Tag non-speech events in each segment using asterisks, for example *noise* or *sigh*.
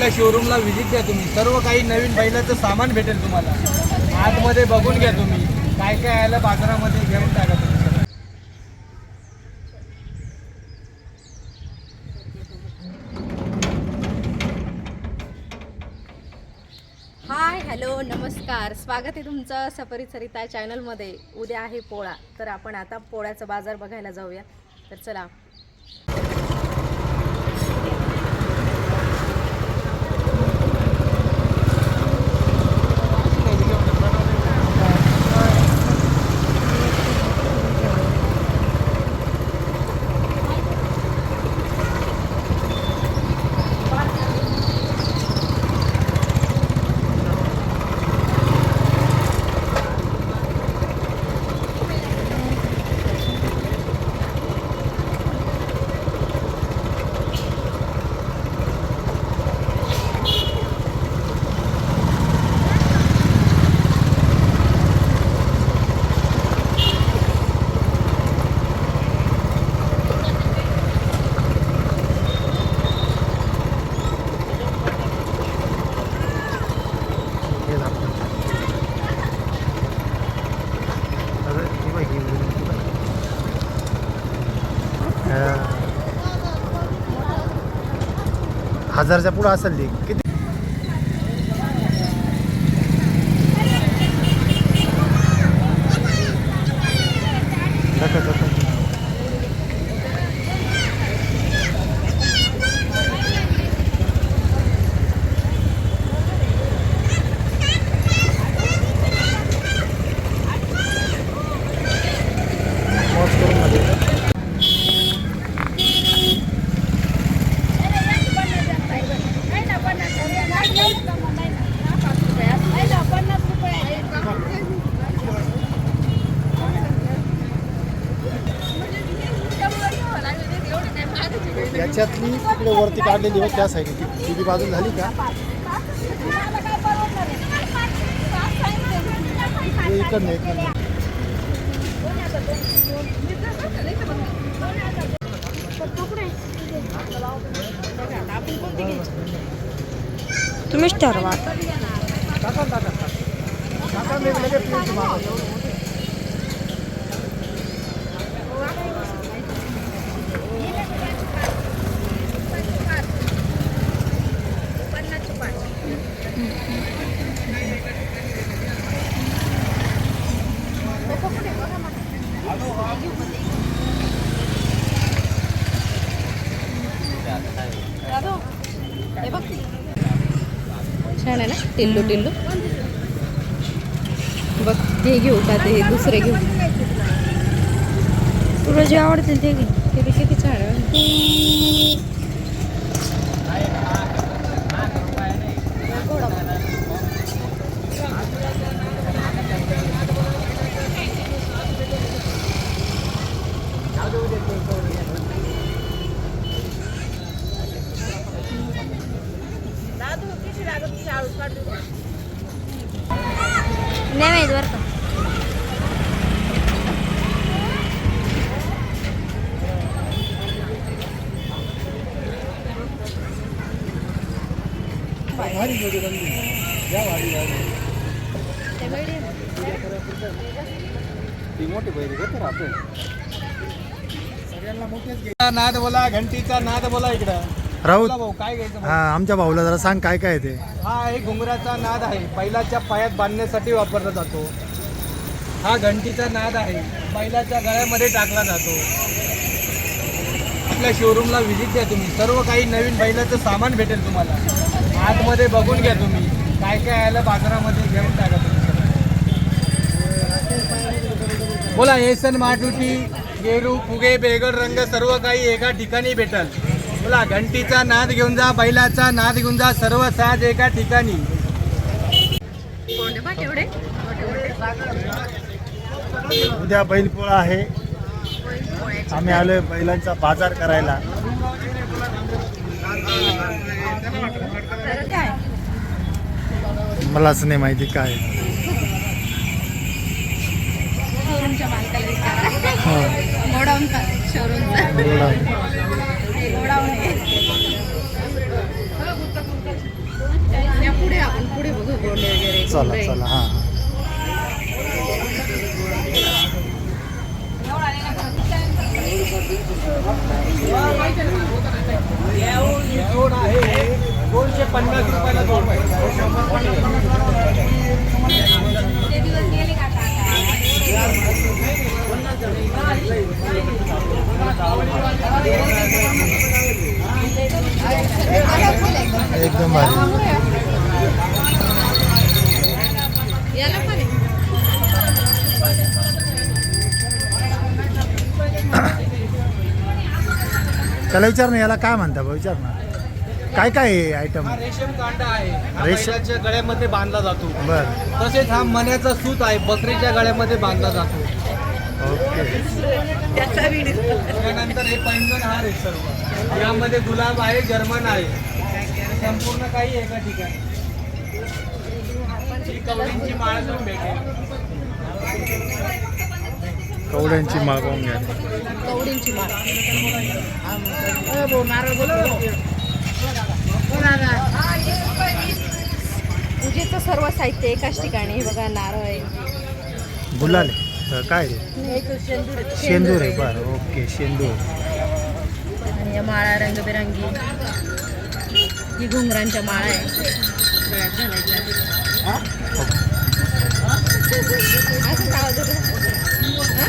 आपल्या शोरूमला व्हिजिट द्या तुम्ही. सर्व काही नवीन बैलाचं सामान भेटेल तुम्हाला. आतमध्ये बघून घ्या तुम्ही. काय काय आलं बाजारामध्ये घेऊन टाका तुम्ही हाय हॅलो नमस्कार. स्वागत आहे तुमचं सफरी सरिता चॅनलमध्ये. उद्या आहे पोळा. तर आपण आता पोळ्याचा बाजार बघायला जाऊया. तर चला. हजारच्या पुढं असेल ती किती दाखव, दाखव. पॉज करून मध्ये. याच्यातली तिकडे वरती काढलेली आहे त्या साईडने ती तिची बाजू झाली का? इकडनं इकडनं. तुम्हीच ठरवा टाका टाका टाका. हे बघ छान आहे ना? टिल्लू टिल्लू. बघ हे घेऊ का ते दुसरे घेऊ. तुला जे आवडतील ते घे. किती किती छान आहे. नाही माहीत बरं का. नाद बोला घंटीचा नाद बोला इकडं. राऊत बोला भाऊ काय घ्यायचं हा? आमच्या भाऊला जरा सांग काय काय आहे ते. हा आहे घुंगराचा नाद आहे. बैलाच्या पायात बांधण्यासाठी वापरला जातो. हा घंटीचा नाद आहे. बैलाच्या गळ्यामध्ये टाकला जातो. आपल्या शोरूमला व्हिजिट द्या तुम्ही. सर्व काही नवीन बैलाचं सामान भेटेल तुम्हाला. आतमध्ये बघून घ्या तुम्ही. काय काय आलं बाजारामध्ये घेऊन टाका तुम्ही सगळं. बोला येसन माटुटी गेरू फुगे बेगड रंग सर्व काही एका ठिकाणी भेटल. बोला घंटीचा नाद घेऊन जा बैलाचा नाद घेऊन जा सर्व साज एका ठिकाणी. उद्या बैलपोळा आहे. आम्ही आलोय बैलांचा बाजार करायला. मलाच नाही माहिती काय. शोरूमच्या मालकाला हा. गोडाऊन का शोरूमचा बोला. गोडाऊन आहे चला. चला हा दोनशे पन्नास रुपयाला जोड एकदम. त्याला विचार ना याला काय म्हणता बा विचार ना. काय काय आहे आयटम हा रेशीम कांडा आहे. रेशीम- बैलाच्या गळ्यामध्ये बांधला जातो. बर. तसेच हा मण्याचा सूत आहे बकरीच्या गळ्यामध्ये बांधला जातो. ओके. त्यानंतर हे पैंजण हार आहे सर्व. यामध्ये गुलाब आहे जर्मन आहे. संपूर्ण काही एका ठिकाणी. ही कवडींची माळ पण भेटेल. कवड्यांची मागवून घ्या. कवडींची माळ. पूजेचं सर्व साहित्य एकाच ठिकाणी हे बघा नारळ आहे. गुलाल. आहे. तर काय रे शेंदूर आहे बरं ओके शेंदूर आणि या माळा रंगबिरंगी ही घुंगरांच्या माळा आहे गळ्यात घालायच्या असंच आवाज येतो हा?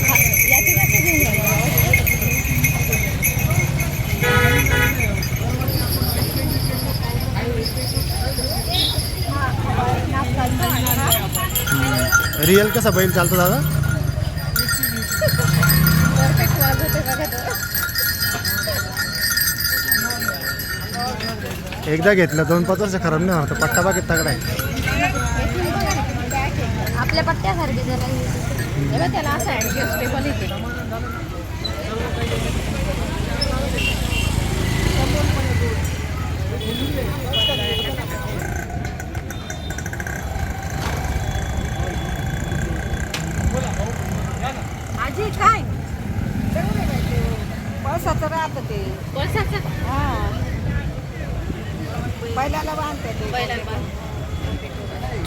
हा, याचे जास्त घुंगरं रिअल कसा बैल चालतो दादा? एकदा घेतलं दोन पाच वर्ष खराब नाही होणार पट्टा बागेत तगडा आहे. आपल्या पट्ट्यासारखी जरा त्याला असं ऍडजस्टेबल येते.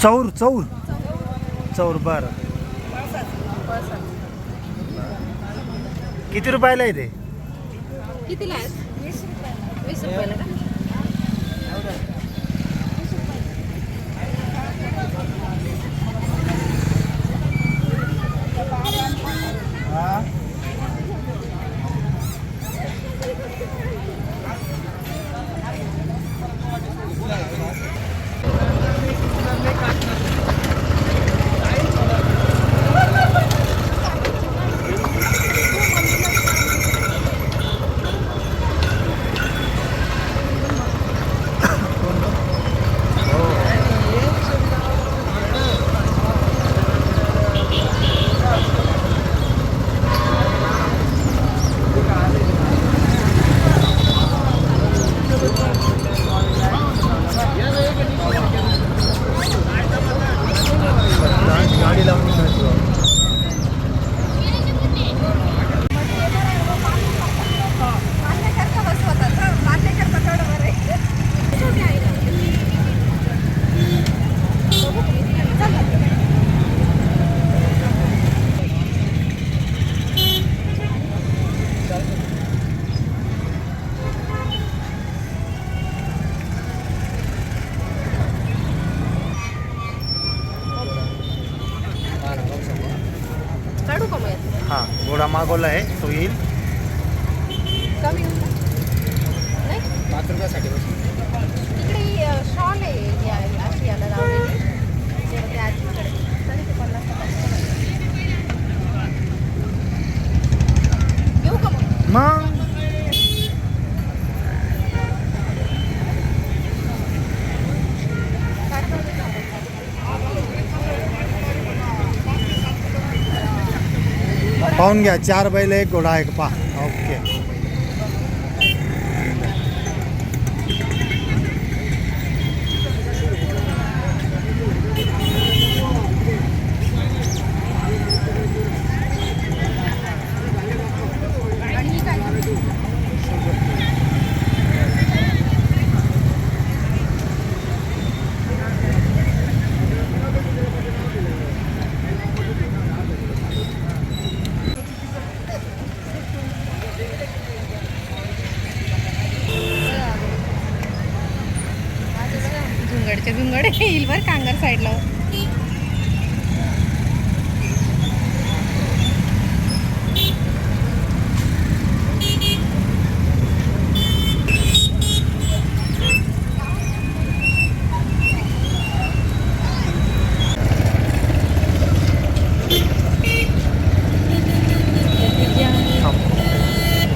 चौर चौर. चौर बरं. किती रुपयाला आहे ते? कितीला आहे? वीस रुपयाला. का गाडी लावून मान्यकर्ता बसवतात हं. मान्यकर्ता तेवढं बरं आहे. छोटी आहे ना. बघू. चल ना. काढू का मग यात? हां घोडा मागवला आहे तो येईल. पाच रुपयासाठी शॉल आहे या अशी याला लावलेली तेव्हा ते आजीकडे तरी ते पन्नास टक्का घेऊ का मग मग पाहून घ्या. चार बैल एक घोडा एक पा ओके आणि ही काय इकडचे झुंगड *laughs* येईल बरं कांगर साईडला.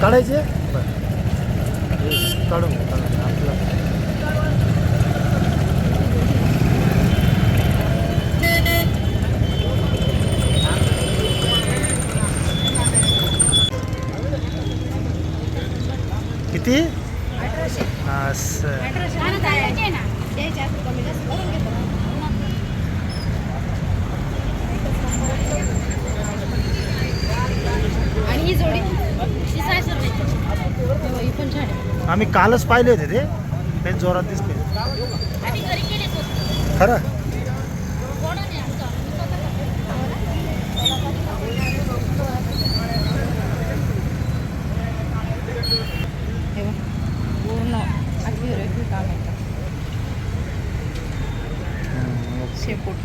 काढायचे? काढून काढून आपलं. किती? असं. आणि ही जोडी तेव्हा ही पण छान आहे. आम्ही कालच पाहिले होते ते. ते जोरात दिसते. खरं हे बघ पूर्ण आठवी रेखी काम आहे शेपूट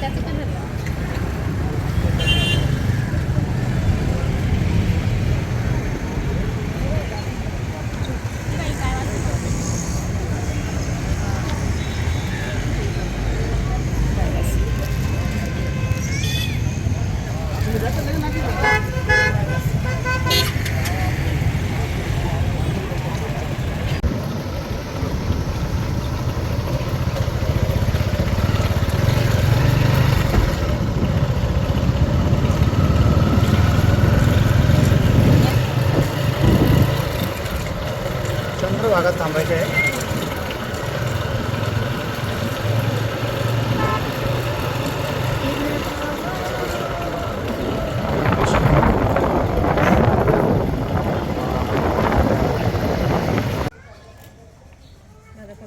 त्याचं पण झालं. भागात थांबायचे आहे.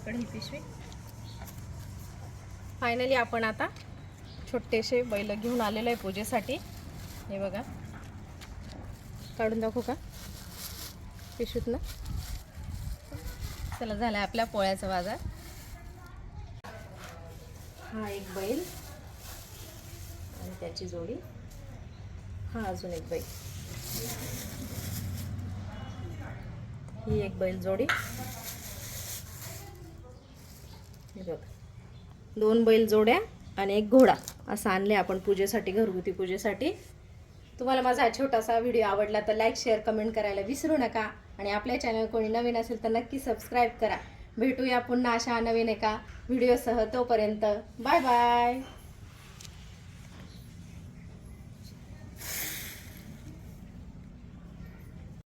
ही पिशवी. फायनली आपण आता छोटेसे बैल घेऊन आलेलो आहे पूजेसाठी. हे बघा. काढून दाखवू का? पिशूत ना चला झाला आपल्या पोळ्याचा बाजार. हा एक बैल आणि त्याची जोडी. हा अजून एक बैल. ही एक बैल जोडी. दोन बैल जोड्या आणि एक घोडा. असं आणले आपण पूजेसाठी घरगुती पूजेसाठी. तुम्हाला माझा छोटासा व्हिडिओ आवडला तर लाईक शेअर कमेंट करायला विसरू नका. आणि आपल्या चॅनल कोणी नवीन असेल तर नक्की सबस्क्राईब करा. भेटूया पुन्हा अशा नवीन एका व्हिडिओसह तोपर्यंत. Bye bye